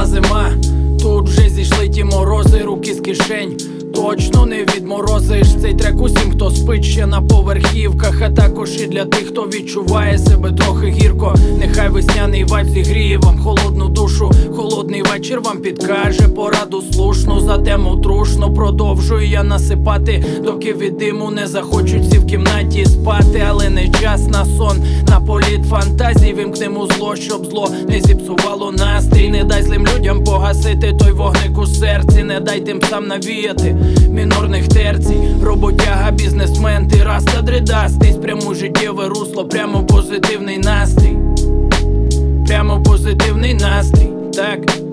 Настала зима, тут вже зійшли ті морози, руки з кишень. Точно не відморозиш цей трек усім, хто спить ще на поверхівках, а також і для тих, хто відчуває себе трохи гірко. Нехай весняний вайб зігріє вам холодну душу. холодну вечір вам підкаже пораду слушну за тему трушно. Продовжую я насипати, доки від диму не захочуть всі в кімнаті спати, але не час на сон. На політ фантазій вимкнемо зло, щоб зло не зіпсувало настрій. Не дай злим людям погасити той вогник у серці. Не дай тим сам навіяти мінорних терцій. Роботяга, бізнесмен, ти раз та дридастий. Спрямуй життєве русло, прямо позитивний настрій. Прямо позитивний настрій, так.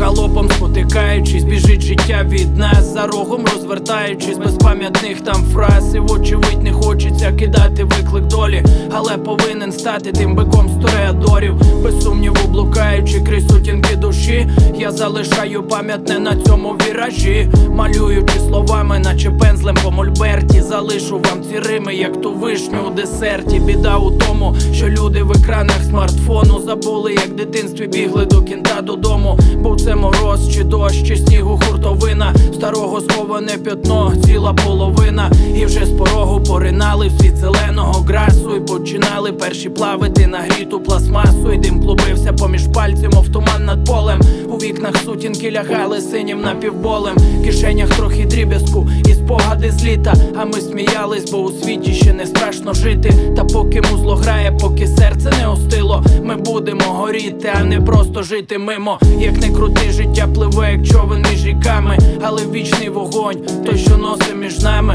Галопом спотикаючись, біжить життя від нас за рогом розвертаючись, без пам'ятних там фраз. І вочевидь не хочеться кидати виклик долі, але повинен стати тим биком з тореадорів. Без сумніву блукаючи крізь сутінки душі, я залишаю пам'ятне на цьому віражі, малюючи словами, наче пензлем по мольберті. Залишу вам ці рими, як ту вишню у десерті. Біда у тому, що люди в екранах смартфону забули, як в дитинстві бігли до кінта додому. Був це мороз чи дощ, чи снігу хуртовина, старого сховане п'ятно, ціла половина. І вже з порогу поринали в світ зеленого грасу. І починали перші плавити на гріту пластмасу. І дим клубився поміж пальців, мов туман над полем. У вікнах сутінки лягали синім напівболем. В кишенях трохи дріб'язку і спогади з літа. А ми сміялись, бо у світі ще не страшно жити. Та поки музло грає, поки серце не остило, ми будемо горіти, а не просто жити мимо. Як не крути, життя пливе, як човен між ріками, але вічний вогонь, той, що носить між нами,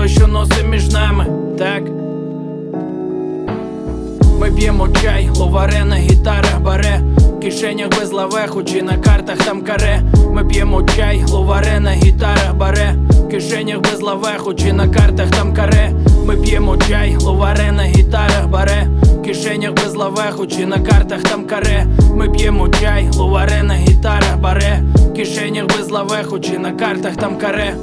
той, що носить між нами, так. Ми п'ємо чай, ловаре на гітарах баре, в кишенях без лавеху чи на картах там каре. Ми п'ємо чай, ловаре на гітарах баре, в кишенях без лавеху чи на картах там каре. Ми п'ємо чай, ловаре на гітарах баре, в кишенях без лавеху чи на картах там каре. Ми п'ємо чай, ловаре на гітарах баре, в кишенях без лавеху чи на картах там каре.